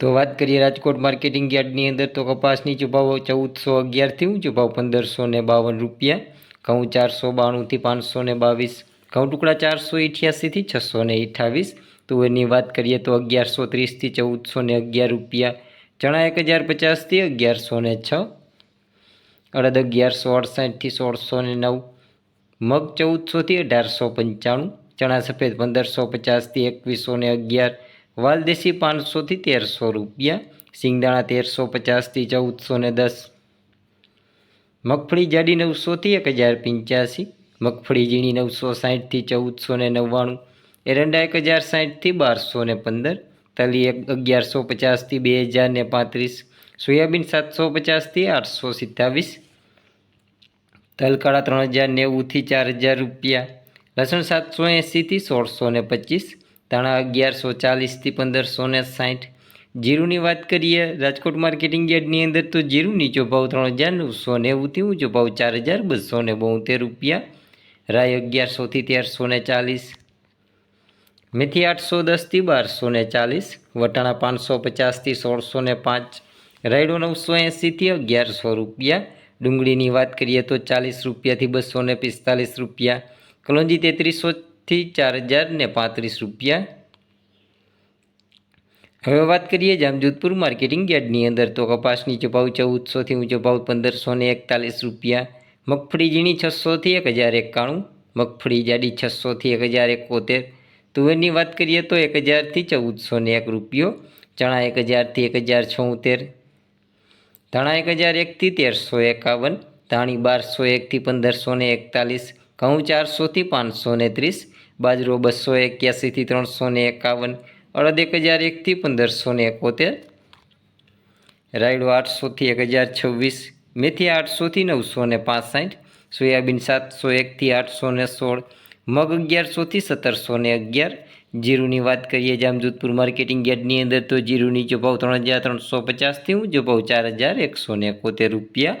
તો વાત કરીએ રાજકોટ માર્કેટિંગ યાર્ડની અંદર તો કપાસની નીચો ચૌદસો અગિયારથી ઊંચો ભાવ પંદરસો ને બાવન રૂપિયા. ઘઉં ચારસો બાણુંથી પાંચસો ને બાવીસ. ઘઉં ટુકડા ચારસો અઠ્યાસીથી છસો ને અઠ્ઠાવીસ. તુવેરની વાત કરીએ તો અગિયારસો ત્રીસથી ચૌદસો ને અગિયાર રૂપિયા. ચણા એક હજાર પચાસથી અગિયારસો ને છ. અડદ અગિયારસો અડસાઠથી સોળસો ને નવ. મગ ચૌદસોથી અઢારસો પંચાણું. ચણા સફેદ પંદરસો પચાસથી એકવીસો ને અગિયાર. વાલદેશી પાંચસોથી તેરસો રૂપિયા સિંગદાણા તેરસો પચાસથી ચૌદસો ને દસ. મગફળી જાડી નવસોથી એક હજાર પંચ્યાસી, મગફળી ઝીણી નવસો સાહીઠથી ચૌદસો ને નવ્વાણું, એરંડા એક હજાર સાહીઠથી બારસો ને પંદર, તલી એક અગિયારસો પચાસથી બે હજાર ને પાંત્રીસ, સોયાબીન સાતસો પચાસથી આઠસો સિત્તાવીસ, તલકાળા ત્રણ હજાર નેવુંથી ચાર હજાર રૂપિયા, લસણ સાતસો એંસીથી સોળસો ને પચીસ ધાણા અગિયારસો ચાલીસથી પંદરસો ને સાઠ. જીરુની વાત કરીએ, રાજકોટ માર્કેટિંગ યાર્ડની અંદર તો જીરું નીચો ભાવ ત્રણ હજાર નવસો નેવુંથી ઊંચો ભાવ ચાર હજાર બસો ને બોતેર રૂપિયા. રાય અગિયારસોથી તેરસો ને ચાલીસ. મેથી આઠસો દસથી બારસો ને ચાલીસ. વટાણા પાંચસો પચાસથી સોળસો ને પાંચ. રાયડો નવસો એંસીથી અગિયારસો રૂપિયા. ડુંગળીની વાત કરીએ તો ચાલીસ રૂપિયાથી બસો ને પિસ્તાલીસ રૂપિયા. કલોંજી તેત્રીસોથી ચાર હજાર ને પાંત્રીસ રૂપિયા. હવે વાત કરીએ જામજોધપુર માર્કેટિંગ યાર્ડની અંદર તો કપાસની નીચો ભાવ ચૌદસોથી ઊંચો ભાવ પંદરસો ને એકતાલીસ રૂપિયા. મગફળી ઝીણી છસોથી એક હજાર એકાણું, મગફળી જાડી છસોથી એક હજાર એકોતેર. તુવેરની વાત કરીએ તો એક હજારથી ચૌદસો ને એક રૂપિયો, ચણા એક હજારથી એક હજાર છોતેર. ધાણા એક હજાર એકથી તેરસો એકાવન, ધાણી બારસો એકથી પંદરસો ને એકતાલીસ ઘઉં ચારસોથી પાંચસો ને ત્રીસ, બાજરો બસો એક્યાસીથી ત્રણસો ને એકાવન, અડદ એક હજાર એકથી પંદરસો ને એકોતેર, રાયડો આઠસોથી એક હજાર છવ્વીસ, મેથી આઠસોથી નવસો ને પાસઠ, સોયાબીન સાતસો એકથી આઠસો ને સોળ, મગ અગિયારસોથી સત્તરસો ને અગિયાર, જીરુની વાત કરીએ જામજોધપુર માર્કેટિંગ યાર્ડની અંદર તો જીરુની જો ભાવ ત્રણ હજાર ત્રણસો પચાસથી ઊંચો ભાવ ચાર હજાર એકસો ને એકોતેર રૂપિયા